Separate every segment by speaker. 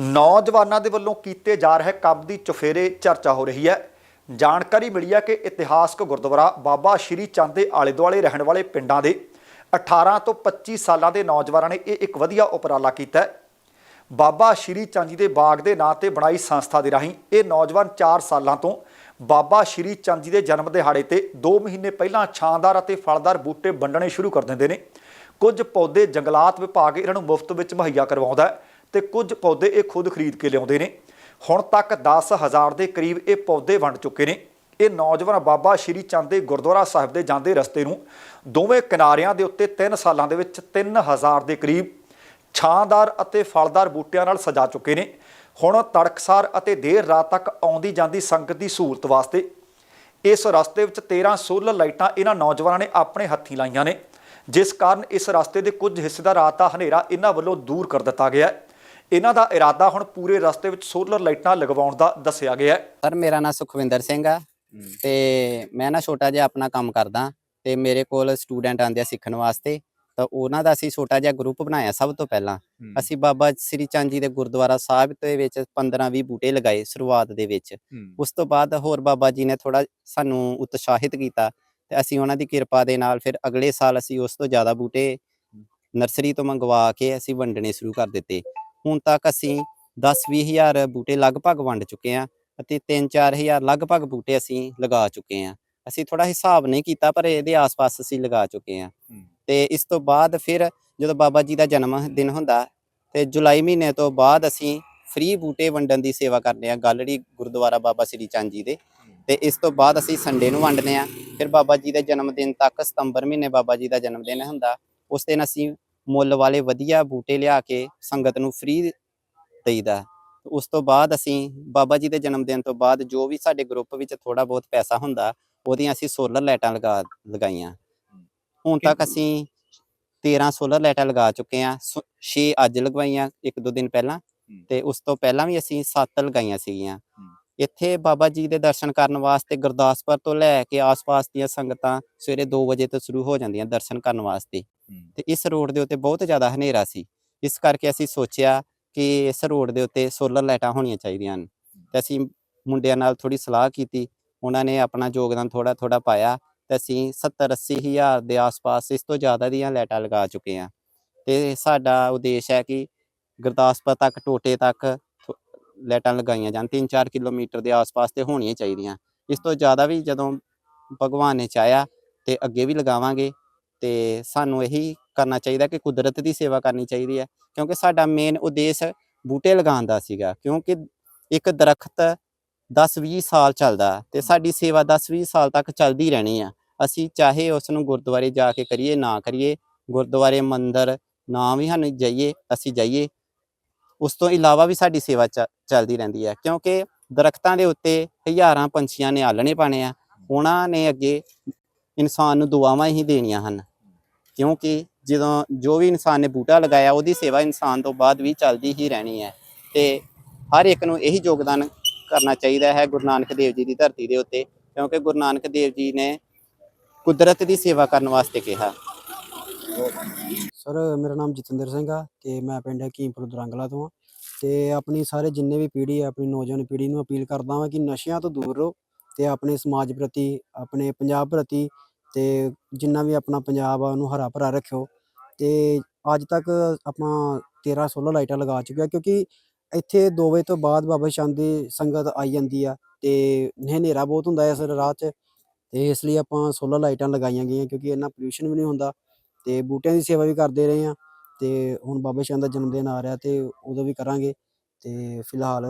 Speaker 1: ਨੌਜਵਾਨਾਂ ਦੇ ਵੱਲੋਂ ਕੀਤੇ ਜਾ ਰਹੇ ਕੰਮ ਦੀ ਚੁਫੇਰੇ ਚਰਚਾ ਹੋ ਰਹੀ ਹੈ। ਜਾਣਕਾਰੀ ਮਿਲੀ ਹੈ ਕਿ ਇਤਿਹਾਸਕ ਗੁਰਦੁਆਰਾ ਬਾਬਾ ਸ਼੍ਰੀ ਚੰਦ ਦੇ ਆਲੇ ਦੁਆਲੇ ਰਹਿਣ ਵਾਲੇ ਪਿੰਡਾਂ ਦੇ 18 ਤੋਂ 25 ਸਾਲਾਂ ਦੇ ਨੌਜਵਾਨਾਂ ਨੇ ਇਹ ਇੱਕ ਵਧੀਆ ਉਪਰਾਲਾ ਕੀਤਾ ਹੈ। ਬਾਬਾ ਸ਼੍ਰੀ ਚੰਦ ਜੀ ਦੇ ਬਾਗ ਦੇ ਨਾਂ ਤੇ ਬਣਾਈ ਸੰਸਥਾ ਦੇ ਰਾਹੀਂ ਇਹ ਨੌਜਵਾਨ 4 ਸਾਲਾਂ ਤੋਂ ਬਾਬਾ ਸ਼੍ਰੀ ਚੰਦ ਜੀ ਦੇ ਜਨਮ ਦਿਹਾੜੇ ਤੇ 2 ਮਹੀਨੇ ਪਹਿਲਾਂ ਛਾਂਦਾਰ ਅਤੇ ਫਲਦਾਰ ਬੂਟੇ ਵੰਡਣੇ ਸ਼ੁਰੂ ਕਰ ਦਿੰਦੇ ਨੇ। ਕੁਝ ਪੌਦੇ ਜੰਗਲਾਤ ਵਿਭਾਗ ਇਹਨਾਂ ਨੂੰ ਮੁਫਤ ਵਿੱਚ ਮੁਹੱਈਆ ਕਰਵਾਉਂਦਾ ਹੈ। ਤੇ ਕੁਝ ਪੌਦੇ ਇਹ ਖੁਦ ਖਰੀਦ ਕੇ ਲਿਆਉਂਦੇ ਨੇ। ਹੁਣ ਤੱਕ 10000 ਦੇ ਕਰੀਬ ਇਹ ਪੌਦੇ ਵੰਡ ਚੁੱਕੇ ਨੇ। ਇਹ ਨੌਜਵਾਨ ਬਾਬਾ ਸ਼੍ਰੀ ਚੰਦ ਦੇ ਗੁਰਦੁਆਰਾ ਸਾਹਿਬ ਦੇ ਜਾਂਦੇ ਰਸਤੇ ਨੂੰ ਦੋਵੇਂ ਕਿਨਾਰਿਆਂ ਦੇ ਉੱਤੇ 3 ਸਾਲਾਂ ਦੇ ਵਿੱਚ 3000 ਦੇ ਕਰੀਬ ਛਾਂਦਾਰ ਅਤੇ ਫਲਦਾਰ ਬੂਟਿਆਂ ਨਾਲ ਸਜਾ ਚੁੱਕੇ ਨੇ। ਹੁਣ ਤੜਕਸਾਰ ਅਤੇ ਦੇਰ ਰਾਤ ਤੱਕ ਆਉਂਦੀ ਜਾਂਦੀ ਸੰਗਤ ਦੀ ਸਹੂਲਤ ਵਾਸਤੇ ਇਸ ਰਸਤੇ ਵਿੱਚ 13 ਸੋਲਰ ਲਾਈਟਾਂ ਇਹਨਾਂ ਨੌਜਵਾਨਾਂ ਨੇ ਆਪਣੇ ਹੱਥੀਂ ਲਾਈਆਂ ਨੇ। ਜਿਸ ਕਾਰਨ ਇਸ ਰਸਤੇ ਦੇ ਕੁਝ ਹਿੱਸੇ ਦਾ ਰਾਤ ਦਾ ਹਨੇਰਾ ਇਹਨਾਂ ਵੱਲੋਂ ਦੂਰ ਕਰ ਦਿੱਤਾ ਗਿਆ ਹੈ। ਇਹਨਾਂ ਦਾ ਇਰਾਦਾ ਹੁਣ ਪੂਰੇ ਰਸਤੇ ਵਿੱਚ ਸੋਲਰ ਲਾਈਟਾਂ ਲਗਵਾਉਣ ਦਾ ਦੱਸਿਆ ਗਿਆ ਹੈ।
Speaker 2: ਸਰ ਮੇਰਾ ਨਾਮ ਸੁਖਵਿੰਦਰ ਸਿੰਘ ਆ ਤੇ ਮੈਂ ਨਾ ਛੋਟਾ ਜਿਹਾ ਆਪਣਾ ਕੰਮ ਕਰਦਾ ਤੇ ਮੇਰੇ ਕੋਲ ਸਟੂਡੈਂਟ ਆਉਂਦੇ ਆ ਸਿੱਖਣ ਵਾਸਤੇ। ਤਾਂ ਉਹਨਾਂ ਦਾ ਅਸੀਂ ਛੋਟਾ ਜਿਹਾ ਗਰੁੱਪ ਬਣਾਇਆ ਸਭ ਤੋਂ ਪਹਿਲਾਂ। ਅਸੀਂ ਬਾਬਾ ਸ੍ਰੀ ਚੰਦ ਜੀ ਦੇ ਗੁਰਦੁਆਰਾ ਸਾਹਿਬ ਦੇ ਵਿੱਚ 15-20 ਬੂਟੇ ਲਗਾਏ ਸ਼ੁਰੂਆਤ ਦੇ ਵਿੱਚ। ਉਸ ਤੋਂ ਬਾਅਦ ਹੋਰ ਬਾਬਾ ਜੀ ਨੇ ਥੋੜਾ ਸਾਨੂੰ ਉਤਸ਼ਾਹਿਤ ਕੀਤਾ ਤੇ ਅਸੀਂ ਉਹਨਾਂ ਦੀ ਕਿਰਪਾ ਦੇ ਨਾਲ ਫਿਰ ਅਗਲੇ ਸਾਲ ਅਸੀਂ ਉਸ ਤੋਂ ਜ਼ਿਆਦਾ ਬੂਟੇ ਨਰਸਰੀ ਤੋਂ ਮੰਗਵਾ ਕੇ ਅਸੀਂ ਵੰਡਣੇ ਸ਼ੁਰੂ ਕਰ ਦਿੱਤੇ। ਹੁਣ ਤੱਕ ਅਸੀਂ 10-20 ਹਜ਼ਾਰ ਬੂਟੇ ਲਗਭਗ ਵੰਡ ਚੁੱਕੇ ਹਾਂ ਅਤੇ 3-4 ਹਜ਼ਾਰ ਲਗਭਗ ਬੂਟੇ ਅਸੀਂ ਲਗਾ ਚੁੱਕੇ ਹਾਂ। ਅਸੀਂ ਥੋੜਾ ਹਿਸਾਬ ਨਹੀਂ ਕੀਤਾ ਪਰ ਇਹਦੇ ਆਸ-ਪਾਸ ਅਸੀਂ ਲਗਾ ਚੁੱਕੇ ਹਾਂ। ਤੇ ਇਸ ਤੋਂ ਬਾਅਦ ਫਿਰ ਜਦੋਂ ਬਾਬਾ ਜੀ ਦਾ ਜਨਮ ਦਿਨ ਹੁੰਦਾ ਤੇ ਜੁਲਾਈ ਮਹੀਨੇ ਤੋਂ ਬਾਅਦ ਅਸੀਂ ਫ੍ਰੀ ਬੂਟੇ ਵੰਡਣ ਦੀ ਸੇਵਾ ਕਰਦੇ ਹਾਂ ਗਾਲੜੀ ਗੁਰਦੁਆਰਾ ਬਾਬਾ ਸ੍ਰੀ ਚੰਦ ਜੀ ਦੇ। ਤੇ ਇਸ ਤੋਂ ਬਾਅਦ ਅਸੀਂ ਸੰਡੇ ਨੂੰ ਵੰਡਨੇ ਆ ਫਿਰ ਬਾਬਾ ਜੀ ਦੇ ਜਨਮ ਦਿਨ ਤੱਕ ਸਤੰਬਰ ਮਹੀਨੇ ਬਾਬਾ ਜੀ ਦਾ ਜਨਮ ਦਿਨ ਹੁੰਦਾ। ਉਸ ਦਿਨ ਅਸੀਂ ਮੁੱਲ ਵਾਲੇ ਵਧੀਆ ਬੂਟੇ ਲਿਆ ਕੇ ਸੰਗਤ ਨੂੰ ਫ੍ਰੀ ਦੇਈਦਾ। ਉਸ ਤੋਂ ਬਾਅਦ ਅਸੀਂ ਬਾਬਾ ਜੀ ਦੇ ਜਨਮ ਦਿਨ ਤੋਂ ਬਾਅਦ ਜੋ ਵੀ ਸਾਡੇ ਗਰੁੱਪ ਵਿੱਚ ਥੋੜਾ ਬਹੁਤ ਪੈਸਾ ਹੁੰਦਾ ਉਹਦੀਆਂ ਅਸੀਂ ਸੋਲਰ ਲਾਈਟਾਂ ਲਗਾ ਲਗਾਈਆਂ। ਹੁਣ ਤੱਕ ਅਸੀਂ 13 ਸੋਲਰ ਲਾਈਟਾਂ ਲਗਾ ਚੁੱਕੇ ਆ 6 ਅੱਜ ਲਗਵਾਈਆਂ ਇੱਕ ਦੋ ਦਿਨ ਪਹਿਲਾਂ ਤੇ ਉਸ ਤੋਂ ਪਹਿਲਾਂ ਵੀ ਅਸੀਂ 7 ਲਗਾਈਆਂ ਸੀਗੀਆਂ। ਇੱਥੇ ਬਾਬਾ ਜੀ ਦੇ ਦਰਸ਼ਨ ਕਰਨ ਵਾਸਤੇ ਗੁਰਦਾਸਪੁਰ ਤੋਂ ਲੈ ਕੇ ਆਸ-ਪਾਸ ਦੀਆਂ ਸੰਗਤਾਂ ਸਵੇਰੇ 2 ਵਜੇ ਤੋਂ ਸ਼ੁਰੂ ਹੋ ਜਾਂਦੀਆਂ ਦਰਸ਼ਨ ਕਰਨ ਵਾਸਤੇ। ਤੇ ਇਸ ਰੋਡ ਦੇ ਉੱਤੇ ਬਹੁਤ ਜ਼ਿਆਦਾ ਹਨੇਰਾ ਸੀ। ਇਸ ਕਰਕੇ ਅਸੀਂ ਸੋਚਿਆ ਕਿ ਇਸ ਰੋਡ ਦੇ ਉੱਤੇ ਸੋਲਰ ਲਾਈਟਾਂ ਹੋਣੀਆਂ ਚਾਹੀਦੀਆਂ ਹਨ। ਤੇ ਅਸੀਂ ਮੁੰਡਿਆਂ ਨਾਲ ਥੋੜੀ ਸਲਾਹ ਕੀਤੀ। ਉਹਨਾਂ ਨੇ ਆਪਣਾ ਯੋਗਦਾਨ ਥੋੜਾ ਥੋੜਾ ਪਾਇਆ ਤੇ ਅਸੀਂ 70 80 ਹਜ਼ਾਰ ਦੇ ਆਸ-ਪਾਸ ਇਸ ਤੋਂ ਜ਼ਿਆਦਾ ਦੀਆਂ ਲਾਈਟਾਂ ਲਗਾ ਚੁੱਕੇ ਹਾਂ। ਤੇ ਸਾਡਾ ਉਦੇਸ਼ ਹੈ ਕਿ ਗੁਰਦਾਸਪੁਰ ਤੱਕ ਟੋਟੇ ਤੱਕ ਲਾਈਟਾਂ ਲਗਾਈਆਂ ਜਾਣ 3-4 ਕਿਲੋਮੀਟਰ ਦੇ ਆਸ-ਪਾਸ ਤੇ ਹੋਣੀਆਂ ਚਾਹੀਦੀਆਂ। ਇਸ ਤੋਂ ਜ਼ਿਆਦਾ ਵੀ ਜਦੋਂ ਭਗਵਾਨ ਨੇ ਚਾਹਿਆ ਤੇ ਅੱਗੇ ਵੀ ਲਗਾਵਾਂਗੇ ਤੇ ਸਾਨੂੰ ਇਹੀ ਕਰਨਾ ਚਾਹੀਦਾ ਕਿ ਕੁਦਰਤ ਦੀ ਸੇਵਾ ਕਰਨੀ ਚਾਹੀਦੀ ਹੈ, ਕਿਉਂਕਿ ਸਾਡਾ ਮੇਨ ਉਦੇਸ਼ ਬੂਟੇ ਲਗਾਉਣ ਦਾ ਸੀਗਾ, ਕਿਉਂਕਿ ਇੱਕ ਦਰਖਤ 10-20 ਸਾਲ ਚੱਲਦਾ ਤੇ ਸਾਡੀ ਸੇਵਾ 10-20 ਸਾਲ ਤੱਕ ਚੱਲਦੀ ਰਹਿਣੀ ਆ। ਅਸੀਂ ਚਾਹੇ ਉਸ ਨੂੰ ਗੁਰਦੁਆਰੇ ਜਾ ਕੇ ਕਰੀਏ, ਨਾ ਕਰੀਏ, ਗੁਰਦੁਆਰੇ ਮੰਦਰ, ਨਾ ਵੀ ਸਾਨੂੰ ਜਾਈਏ, ਅਸੀਂ ਜਾਈਏ ਉਸ ਤੋਂ ਇਲਾਵਾ ਵੀ ਸਾਡੀ ਸੇਵਾ ਚ- ਚੱਲਦੀ ਰਹਿੰਦੀ ਹੈ, ਕਿਉਂਕਿ ਦਰਖਤਾਂ ਦੇ ਉੱਤੇ ਹਜ਼ਾਰਾਂ ਪੰਛੀਆਂ ਨੇ ਆਲਣੇ ਪਾਣੇ ਆ, ਉਹਨਾਂ ਨੇ ਅੱਗੇ ਇਨਸਾਨ ਨੂੰ ਦੁਆਵਾਂ ਹੀ ਦੇਣੀਆਂ ਹਨ। ਕਿਉਂਕਿ ਜਦੋਂ ਜੋ ਵੀ ਇਨਸਾਨ ਨੇ ਬੂਟਾ ਲਗਾਇਆ, ਉਹਦੀ ਸੇਵਾ ਇਨਸਾਨ ਤੋਂ ਬਾਅਦ ਵੀ ਚੱਲਦੀ ਹੀ ਰਹਿਣੀ ਹੈ। ਤੇ ਹਰ ਇੱਕ ਨੂੰ ਇਹੀ ਯੋਗਦਾਨ ਕਰਨਾ ਚਾਹੀਦਾ ਹੈ ਗੁਰੂ ਨਾਨਕ ਦੇਵ ਜੀ ਦੀ ਧਰਤੀ ਦੇ ਉੱਤੇ, ਕਿਉਂਕਿ ਗੁਰੂ ਨਾਨਕ ਦੇਵ ਜੀ ਨੇ ਕੁਦਰਤ ਦੀ ਸੇਵਾ ਕਰਨ ਵਾਸਤੇ ਕਿਹਾ।
Speaker 3: ਸਰ ਮੇਰਾ ਨਾਮ ਜਤਿੰਦਰ ਸਿੰਘ ਆ ਤੇ ਮੈਂ ਪਿੰਡ ਹਕੀਮਪੁਰ ਦਰੰਗਲਾ ਤੋਂ ਆ ਤੇ ਆਪਣੀ ਸਾਰੇ ਜਿੰਨੇ ਵੀ ਪੀੜ੍ਹੀ ਆ, ਆਪਣੀ ਨੌਜਵਾਨ ਪੀੜ੍ਹੀ ਨੂੰ ਅਪੀਲ ਕਰਦਾ ਹਾਂ ਕਿ ਨਸ਼ਿਆਂ ਤੋਂ ਦੂਰ ਰਹੋ ਤੇ ਆਪਣੇ ਸਮਾਜ ਪ੍ਰਤੀ, ਆਪਣੇ ਪੰਜਾਬ ਪ੍ਰਤੀ ਤੇ ਜਿੰਨਾ ਵੀ ਆਪਣਾ ਪੰਜਾਬ ਆ, ਉਹਨੂੰ ਹਰਾ ਭਰਾ ਰੱਖਿਓ। ਤੇ ਅੱਜ ਤੱਕ ਆਪਾਂ 13 16 ਲਾਈਟਾਂ ਲਗਾ ਚੁੱਕੇ ਆ ਕਿਉਂਕਿ ਇੱਥੇ 2 ਵਜੇ ਤੋਂ ਬਾਅਦ ਬਾਬਾ ਸ਼ਾਨ ਦੀ ਸੰਗਤ ਆਈ ਜਾਂਦੀ ਆ ਤੇ ਹਨੇਰਾ ਬਹੁਤ ਹੁੰਦਾ ਹੈ ਸਰ ਰਾਹ 'ਚ ਤੇ ਇਸ ਲਈ ਆਪਾਂ 16 ਲਾਈਟਾਂ ਲਗਾਈਆਂ ਗਈਆਂ ਕਿਉਂਕਿ ਇੰਨਾ ਪੋਲਿਊਸ਼ਨ ਵੀ ਨਹੀਂ ਹੁੰਦਾ। ਤੇ ਬੂਟਿਆਂ ਦੀ ਸੇਵਾ ਵੀ ਕਰਦੇ ਰਹੇ ਆ ਤੇ ਹੁਣ ਬਾਬਾ ਸ਼ਾਨ ਦਾ ਜਨਮ ਦਿਨ ਆ ਰਿਹਾ ਤੇ ਉਦੋਂ ਵੀ ਕਰਾਂਗੇ ਤੇ ਫਿਲਹਾਲ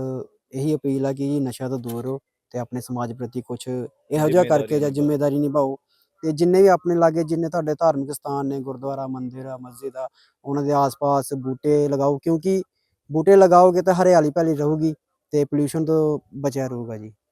Speaker 3: ਇਹੀ ਅਪੀਲ ਆ ਕਿ ਨਸ਼ਾ ਤੋਂ ਦੂਰ ਰਹੋ ਤੇ ਆਪਣੇ ਸਮਾਜ ਪ੍ਰਤੀ ਕੁਝ ਇਹੋ ਜਿਹਾ ਕਰਕੇ ਜਾਂ ਜ਼ਿੰਮੇਵਾਰੀ ਨਿਭਾਓ ਤੇ ਜਿੰਨੇ ਵੀ ਆਪਣੇ ਲਾਗੇ ਜਿੰਨੇ ਤੁਹਾਡੇ ਧਾਰਮਿਕ ਸਥਾਨ ਨੇ ਗੁਰਦੁਆਰਾ ਮੰਦਿਰ ਆ ਮਸਜਿਦ ਆ ਉਹਨਾਂ ਦੇ ਆਸ-ਪਾਸ ਬੂਟੇ ਲਗਾਓ ਕਿਉਂਕਿ ਬੂਟੇ ਲਗਾਓਗੇ ਤਾਂ ਹਰਿਆਲੀ ਭੈਲੀ ਰਹੂਗੀ ਤੇ ਪੋਲਿਊਸ਼ਨ ਤੋਂ ਬਚਿਆ ਰਹੂਗਾ ਜੀ।